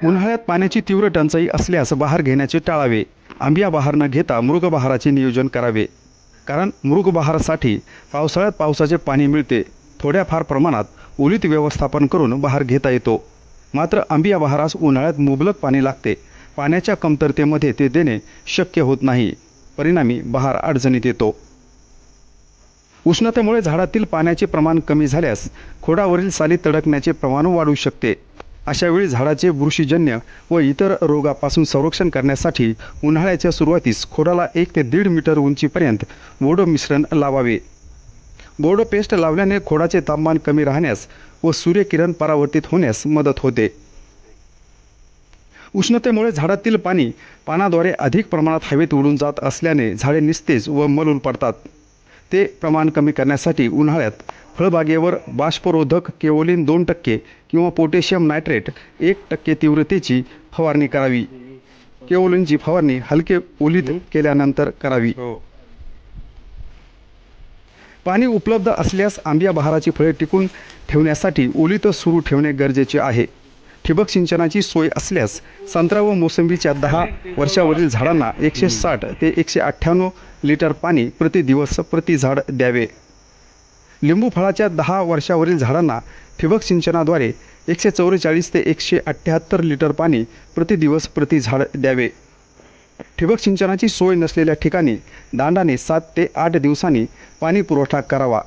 उन्हाळ्यात पाण्याची तीव्र टंचाई असल्यास बहार घेण्याचे टाळावे. आंबिया बहार न घेता मृग बहाराचे नियोजन करावे. कारण मृग बहारासाठी पावसाळ्यात पावसाचे पाणी मिळते. थोड्याफार प्रमाणात ओलीत व्यवस्थापन करून बहार घेता येतो. मात्र आंबिया बहारास उन्हाळ्यात मुबलक पाणी लागते. पाण्याच्या कमतरतेमध्ये ते देणे शक्य होत नाही. परिणामी बहार अडचणीत येतो. उष्णतेमुळे झाडातील पाण्याचे प्रमाण कमी झाल्यास खोडावरील साली तडकण्याचे प्रमाण वाढू शकते. अशावेळी झाडाचे बुरशीजन्य व इतर रोगापासून संरक्षण करण्यासाठी उन्हाळ्याच्या सुरुवातीस खोडाला एक ते दीड मीटर उंचीपर्यंत बोडो मिश्रण लावावे. बोडो पेस्ट लावल्याने खोडाचे तापमान कमी राहण्यास व सूर्यकिरण परावर्तित होण्यास मदत होते. उष्णतेमुळे झाडातील पाणी पानाद्वारे अधिक प्रमाणात हवेत उडून जात असल्याने झाडे निस्तेज व मलूल पडतात. ते प्रमाण कमी करण्यासाठी उन्हाळ्यात फळबागेवर बाष्परोधक केओलिन दोन टक्के किंवा पोटॅशियम नायट्रेट एक टक्के तीव्रतेची फवारणी करावी. केओलिनची फवारणी हलके ओलीत केल्यानंतर करावी. पाणी उपलब्ध असल्यास आंबिया बहाराची फळे टिकून ठेवण्यासाठी ओलीत सुरू ठेवणे गरजेचे आहे. ठिबक सिंचनाची सोय असल्यास संत्रा व मोसंबीच्या दहा वर्षावरील झाडांना एकशे साठ ते एकशे अठ्ठ्याण्णव लिटर पाणी प्रति दिवस प्रति झाड द्यावे. लिंबू फळाच्या दहा वर्षावरील झाडांना ठिबक सिंचनाद्वारे एकशे चौवेचाळीस ते एकशे अठ्ठ्याहत्तर लिटर पाणी प्रतिदिवस प्रति झाड द्यावे. ठिबक सिंचनाची सोय नसलेल्या ठिकाणी दांडाने सात ते आठ दिवसांनी पाणी पुरवठा करावा.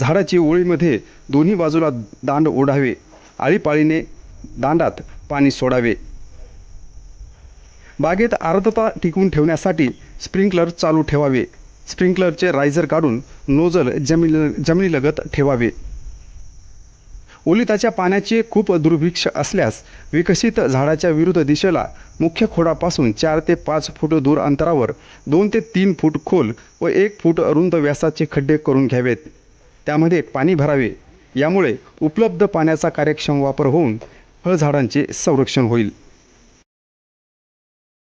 झाडाची ओळीमध्ये दोन्ही बाजूला दांड ओढावे. आळीपाळीने दांडात पाणी सोडावे. बागेत आर्द्रता टिकवून ठेवण्यासाठी स्प्रिंकलर चालू ठेवावे. स्प्रिंकलरचे रायझर काढून नोझल जमिनी जमिनीलगत ठेवावे. ओलिताच्या पाण्याचे खूप दुर्भिक्ष असल्यास विकसित झाडाच्या विरुद्ध दिशेला मुख्य खोडापासून चार ते पाच फूट दूर अंतरावर दोन ते तीन फूट खोल व एक फूट रुंद व्यासाचे खड्डे करून घ्यावेत. त्यामध्ये पाणी भरावे. यामुळे उपलब्ध पाण्याचा कार्यक्षम वापर होऊन फळझाडांचे संरक्षण होईल.